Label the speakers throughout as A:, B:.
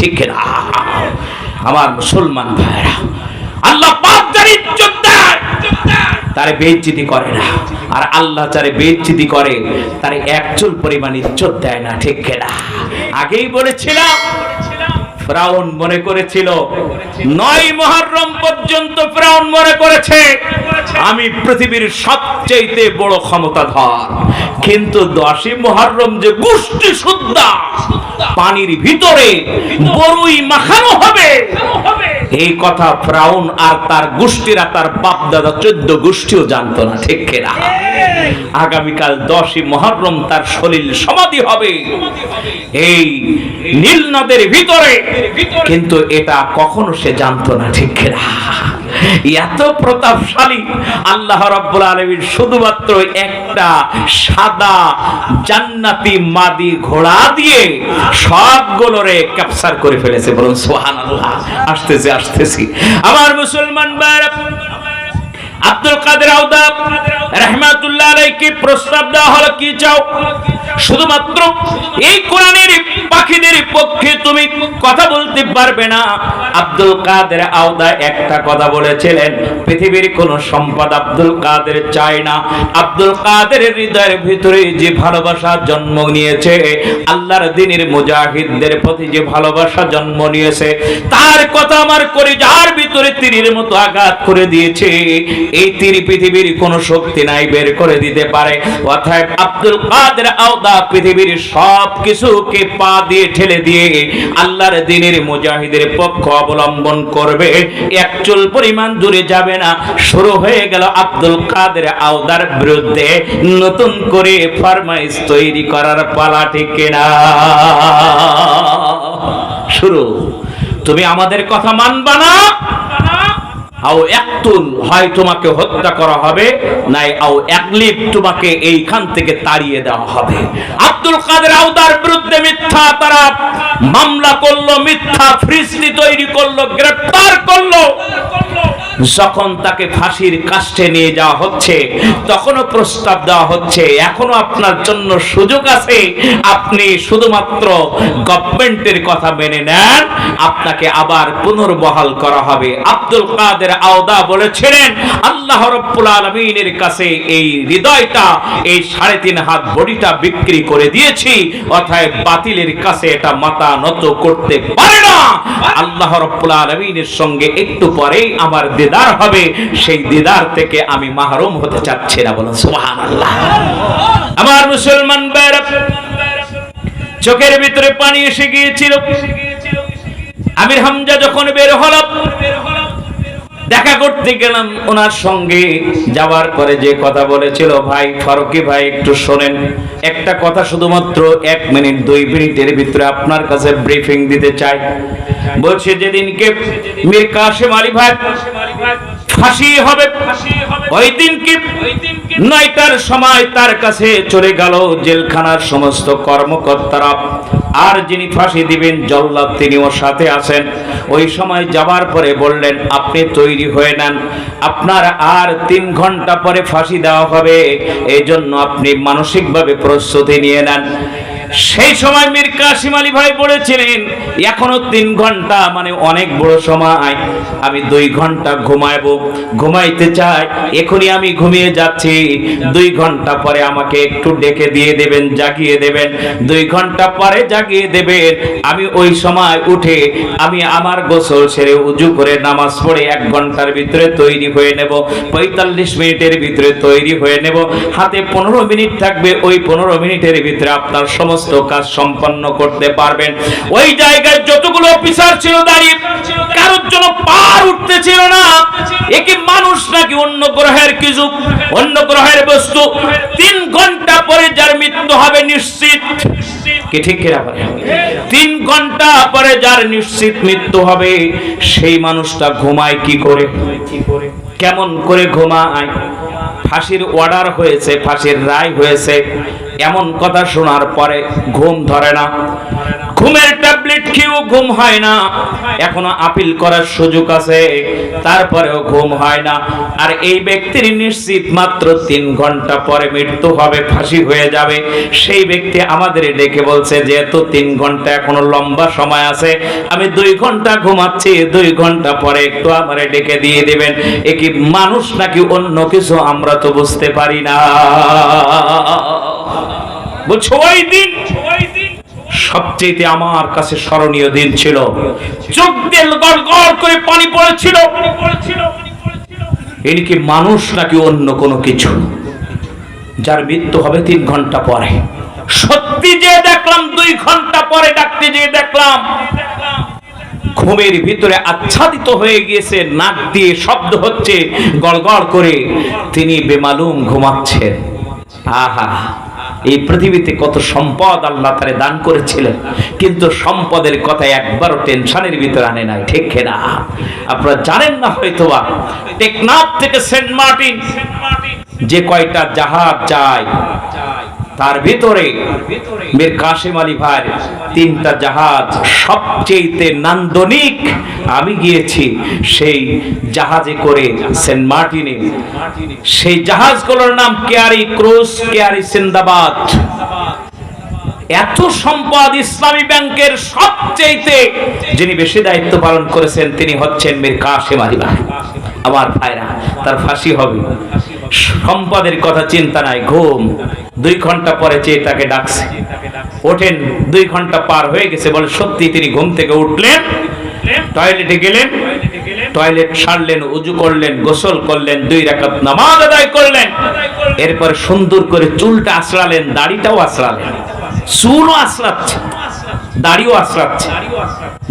A: ঠিক না আমার মুসলমান ভাইরা আল্লাহ পাক যার ইজ্জত দেয়, তারে বেইজ্জতি করে না। আর আল্লাহ যারে বেইজ্জতি করে, তারে একচুল পরিমাণ ইজ্জত দেয় না, ঠিক না আগেই বলেছিলাম ফ্রাউন মনে করেছিল, নয় মহরম পর্যন্ত ফ্রাউন মনে করেছে, আমি পৃথিবীর সবচেয়ে বড় ক্ষমতাধর। কিন্তু দশই মহরম যে গোষ্ঠী শুদ্ধা, পানির ভিতরে বড়ই মাখানো হবে, এই কথা ফ্রাউন আর তার গোষ্ঠীরা, তার বাপ দাদা চোদ্দ গোষ্ঠীও জানতো না, ঠিক কিনা? আগামীকাল দশই মহরম তার শরীর সমাধি হবে। এই নীল নদের ভিতরে। কিন্তু এটা কখনো সে জানতো না, ঠিক এত প্রতাপশালী। আল্লাহ শুধুমাত্র একটা সাদা জান্নাতি মাদি ঘোড়া দিয়ে সবগুলোরে ক্যাপচার করে ফেলেছে। বলুন আসতেছি আসতেছি। আমার মুসলমান ভাইরা আব্দুল কাদের আউদা রহমাতুল্লাহ আলাইকে প্রস্তাব দেওয়া হলো কি চাও? শুধুমাত্র এই কোরআনের পাখিদের পক্ষে তুমি কথা বলতে পারবে না। আব্দুল কাদের আওদা একটা কথা বলেছিলেন, পৃথিবীর কোন সম্পদ আব্দুল কাদের চায় না। আব্দুল কাদের হৃদয়ের ভিতরে যে ভালোবাসা জন্ম নিয়েছে, আল্লাহর দিনের মুজাহিদদের প্রতি যে ভালোবাসা জন্ম নিয়েছে, তার কথা আমার করে যার ভিতরে তীরের মতো আঘাত করে দিয়েছে। এই তীর পৃথিবীর কোন শক্তি নাই বের করে দিতে পারে। অর্থাৎ আব্দুল কাদের আওদা পৃথিবীর সব কিছুকে পা দিয়ে ঠেলে দিয়ে আল্লাহর দিনের মুজাহিদের পক্ষ অবলম্বন করবে। একচুল পরিমাণ দূরে যাবে না। শুরু হয়ে গেল আব্দুল কাদের আওদার বিরুদ্ধে নতুন করে ফরমাইশ তৈরি করার পালা, ঠিক কিনা? শুরু। তুমি আমাদের কথা মানবা না? আও একতুল হয় তোমাকে হত্যা করা হবে, নাই আও একলিপ তোমাকে এইখান থেকে তাড়িয়ে দেওয়া হবে। আব্দুল কাদের আউদার বিরুদ্ধে মিথ্যা তারা মামলা করল, মিথ্যা ফ্রিজটি তৈরি করল, গ্রেপ্তার করল। যখন তাকে ফাঁসির কাষ্টে নিয়ে যাওয়া হচ্ছে, তখনও প্রস্তাব দেওয়া হচ্ছে এখনও আপনার জন্য সুযোগ আছে, আপনি শুধুমাত্র গভর্নমেন্টের কথা মেনে নেন, আপনাকে আবার পুনর্বহাল করা হবে। আব্দুল কাদের আওদা বলেছিলেন, আল্লাহ রব্বুল আলমিনের কাছে এই হৃদয়টা, এই সাড়ে তিন হাত বডিটা বিক্রি করে দিয়েছি অর্থাৎ বাতিলের কাছে এটা মাথা নত করতে পারে না। আল্লাহ রব্বুল আলমিনের সঙ্গে একটু পরেই আমার দিদার হবে, সেই দিদার থেকে আমি মাহরুম হতে চাচ্ছি না বলুন সুবহান আল্লাহ আমার মুসলমান চোখের ভিতরে পানি এসে গিয়েছিল। আমির হামজা যখন বের হল দেখা করতে গেলাম ওনার সঙ্গে, যাওয়ার পরে যে কথা বলেছিল, ভাই, ফারুকি ভাই, একটু শোনেন, একটা কথা শুধুমাত্র এক মিনিট, দুই মিনিটের ভিতরে আপনার কাছে ব্রিফিং দিতে চাই। বলছে, যেদিনকে মীর কাশেম আলী ভাই ফাঁসি হবে। ওই দিন কি? নয়টার সময় তার কাছে চলে গেল জেলখানার সমস্ত কর্মকর্তারা। আর যিনি ফাঁসি দিবেন জল্লাদ তিনিও সাথে আছেন। ওই সময় যাবার পরে বললেন আপনি তৈরি হয়ে নেন। আপনার আর তিন ঘণ্টা পরে ফাঁসি দেওয়া হবে। এই জন্য আপনি মানসিকভাবে প্রস্তুতি নিয়ে নেন। সেই সময় মীর কাসিম আলী ভাই বলেছিলেন, এখনও তিন ঘণ্টা মানে অনেক বড় সময়। আমি দুই ঘণ্টা ঘুমাইবো, ঘুমাইতে চাই, এখনই আমি ঘুমিয়ে যাচ্ছি। দুই ঘণ্টা পরে আমাকে একটু ডেকে দিয়ে দেবেন, জাগিয়ে দেবেন। দুই ঘণ্টা পরে জাগিয়ে দেবেন। আমি ওই সময় উঠে, আমি আমার গোসল সেরে উজু করে নামাজ পড়ে এক ঘণ্টার ভিতরে তৈরি হয়ে নেব। পঁয়তাল্লিশ মিনিটের ভিতরে তৈরি হয়ে নেব। হাতে পনেরো মিনিট থাকবে, ওই পনেরো মিনিটের ভিতরে আপনার সমস্ত কাজ সম্পন্ন করতে পারবেন। ওই জায়গায় যতগুলো অফিসার ছিল দাঁড়িয়ে, কারোর জন্য পার উঠতে ছিল না। একে মানুষ নাকি অন্য গ্রহের কিছু, অন্য গ্রহের বস্তু। তিন ঘণ্টা পরে যার মৃত্যু হবে নিশ্চিত? তিন ঘণ্টা পরে যার নিশ্চিত মৃত্যু হবে, সেই মানুষটা ঘুমায় কি করে? কেমন করে ঘুমায়? ফাঁসির অর্ডার হয়েছে, ফাঁসির রায় হয়েছে। এমন কথা শোনার পরে ঘুম ধরে না। ঘুমের ট্যাবলেট খেয়েও ঘুম হয় না। এখনও আপিল করার সুযোগ আছে। তারপরেও ঘুম হয় না। আর এই ব্যক্তির নিশ্চিত মাত্র তিন ঘণ্টা পরে মৃত্যু হবে, ফাঁসি হয়ে যাবে। সেই ব্যক্তি আমাদের ডেকে বলছে, যেহেতু তিন ঘণ্টা এখনও লম্বা সময় আছে, আমি দুই ঘণ্টা ঘুমাচ্ছি। দুই ঘণ্টা পরে একটু আমারে ডেকে দিয়ে দেবেন। এ কি মানুষ নাকি অন্য কিছু? আমরা তো বুঝতে পারি না। বলছো ওই সবচেয়ে আমার কাছে স্মরণীয় দিন ছিল। চোখ দিয়ে গড় গড় করে পানি পড়েছিল। ইনি কি মানুষ নাকি অন্য কোনো কিছু? যার মৃত্যু হবে তিন ঘণ্টা পরে। সত্যি যে দেখলাম, দুই ঘণ্টা পরে ডাকতে যে দেখলাম, ঘুমের ভিতরে আচ্ছাদিত হয়ে গিয়েছে, নাক দিয়ে শব্দ হচ্ছে গড়গড় করে। তিনি বেমালুম ঘুমাচ্ছেন। আহা। এই পৃথিবীতে কত সম্পদ আল্লাহ তারে দান করেছিলেন, কিন্তু সম্পদের কথা একবারও টেনশনের ভিতরে আনে নাই, ঠিক না আপনারা জানেন না হয়তোবা, টেকনাফ থেকে সেন্ট মার্টিন যে কয়টা জাহাজ যায় তার ভিতরে মীর কাশেম আলী ভাই তিনটা জাহাজ সবচেয়ে নান্দনিক আমি গিয়েছি সেই জাহাজে করে সেন্ট মার্টিনে। সেই জাহাজগুলোর নাম কেয়ারি ক্রুজ, কেয়ারি সিন্দাবাদ। এত সম্পদ ইসলামী ব্যাংকের সবচেয়ে যিনি বেশি দায়িত্ব পালন করেছেন, তিনি হচ্ছেন মীর কাশেম আলী ভাই। আমার ভাইরা, তার ফাঁসি হবে। সম্পদের কথা চিন্তা নাই, ঘুম। দুই ঘণ্টা পরে চেয়ে তাকে ডাকছে। ওঠেন, দুই ঘণ্টা পার হয়ে গেছে, বলে সত্যি তিনি ঘুম থেকে উঠলেন, টয়লেটে গেলেন, টয়লেট সারলেন, উজু করলেন, গোসল করলেন, দুই রাকাত নামাজ আদায় করলেন। এরপর সুন্দর করে চুলটা আশ্রালেন দাড়িটাও আশ্রালেন চুলও আশ্রাচ্ছে দাড়িও আশ্রাচ্ছে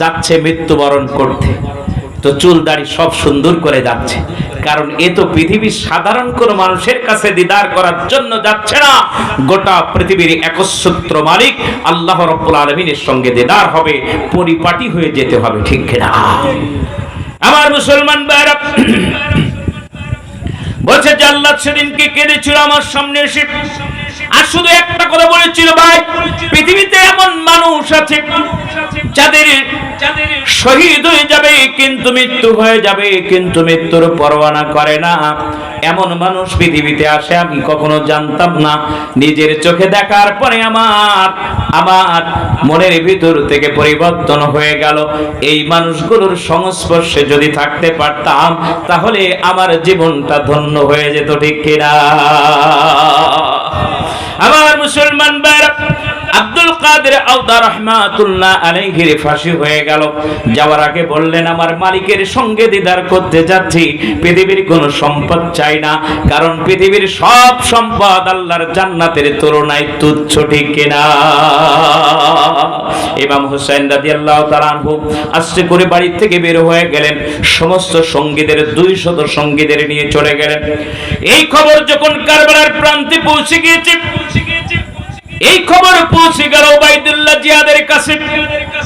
A: যাচ্ছে মৃত্যুবরণ করতে। তো চুল দাড়ি সব সুন্দর করে যাচ্ছে। কারণ এ তো পৃথিবীর সাধারণ কোন মানুষের কাছে দিদার করার জন্য যাচ্ছে না। গোটা পৃথিবীর একসূত্র মালিক আল্লাহ রব্বুল আলমিনের সঙ্গে দিদার হবে, পরিপাটি হয়ে যেতে হবে, ঠিক কিনা? আমার মুসলমান ভাইরা বলছে জাল্লাদ সেদিনকে কেঁদেছিল আমার সামনে এসে। আর শুধু একটা কথা বলেছিল ভাই, পৃথিবীতে এমন মানুষ আছে যাদের শহীদ হয়ে যাবে কিন্তু মৃত্যু হয়ে যাবে, কিন্তু মৃত্যুর পরোয়ানা করে না। এমন মানুষ পৃথিবীতে আসে, আমি কখনো জানতাম না। নিজের চোখে দেখার পরে আমার আমার মনের ভিতর থেকে পরিবর্তন হয়ে গেল। এই মানুষগুলোর সংস্পর্শে যদি থাকতে পারতাম, তাহলে আমার জীবনটা ধন্য হয়ে যেত, ঠিক কিনা? আমার মুসলমান ভাইরা আব্দুল কাদের আওদা রহমাতুল্লাহ আলাইহির ফাঁসি হয়ে গেল। যাওয়ার আগে বললেন, আমার মালিকের সঙ্গে দিদার করতে যাচ্ছি। পৃথিবীর কোনো সম্পদ চাই না, কারণ পৃথিবীর সব সম্পদ আল্লাহর জান্নাতের তুলনায় তুচ্ছ, ঠিক কিনা ইমাম হুসাইন রাদিয়াল্লাহু তাআলা আনহু আস্তে করে বাড়ি থেকে বের হয়ে গেলেন। সমস্ত সঙ্গীদের দুই শত সঙ্গীদের নিয়ে চলে গেলেন। এই খবর যখন কারবালার প্রান্তে পৌঁছে গিয়েছে এই খবর পৌঁছে গেল ওবাইদুল্লাহ জিয়াদের কাছে।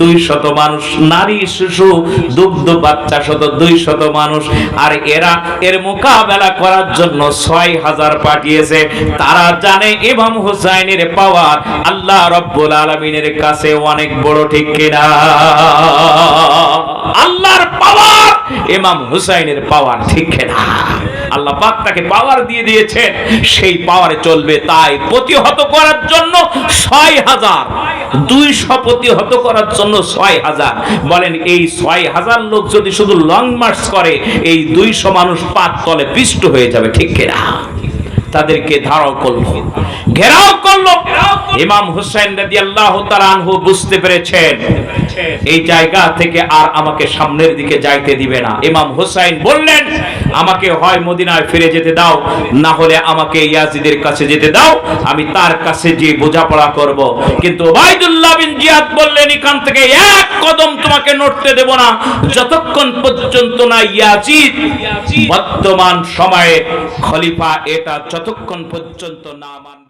A: দুই শত মানুষ। নারী, শিশু, দুগ্ধ বাচ্চা শত দুই শত মানুষ। আর এরা এর মোকাবেলা করার জন্য ছয় হাজার পাঠিয়েছে। তারা জানে ইমাম হুসাইনের পাওয়ার আল্লাহ রব্বুল আলমিনের কাছে অনেক বড় ঠিক কিনা। আল্লাহর পাওয়ার, ইমাম হুসাইনের পাওয়ার ঠিক কিনা। আল্লাহ পাক তাকে পাওয়ার দিয়ে দিয়েছেন। সেই পাওয়ারে চলবে তাই প্রতিহত করার জন্য ছয় হাজার। দুইশো প্রতিহত করার জন্য ছয় হাজার। বলেন, এই ছয় হাজার লোক যদি শুধু লং মার্চ করে, এই মানুষ তলে পিষ্ট হয়ে যাবে, ঠিক তাদেরকে ধারাও করল, ঘেরাও করল। ইমাম হুসাইন রাদিয়াল্লাহু তাআলা আনহু বুঝতে পেরেছেন, এই জায়গা থেকে আর আমাকে সামনের দিকে যাইতে দিবে না। ইমাম হুসাইন বললেন আমাকে হয় মদিনায় ফিরে যেতে দাও, না হলে আমাকে ইয়াজিদের কাছে যেতে দাও, আমি তার কাছে যে বোঝাপড়া করব। কিন্তু ওবাইদুল্লাহ বিন জিয়াদ বললেন, এখান থেকে এক কদম তোমাকে নড়তে দেব না। যতক্ষণ পর্যন্ত না ইয়াজিদ বর্তমান সময়ে খলিফা এটা, যতক্ষণ পর্যন্ত না মানবে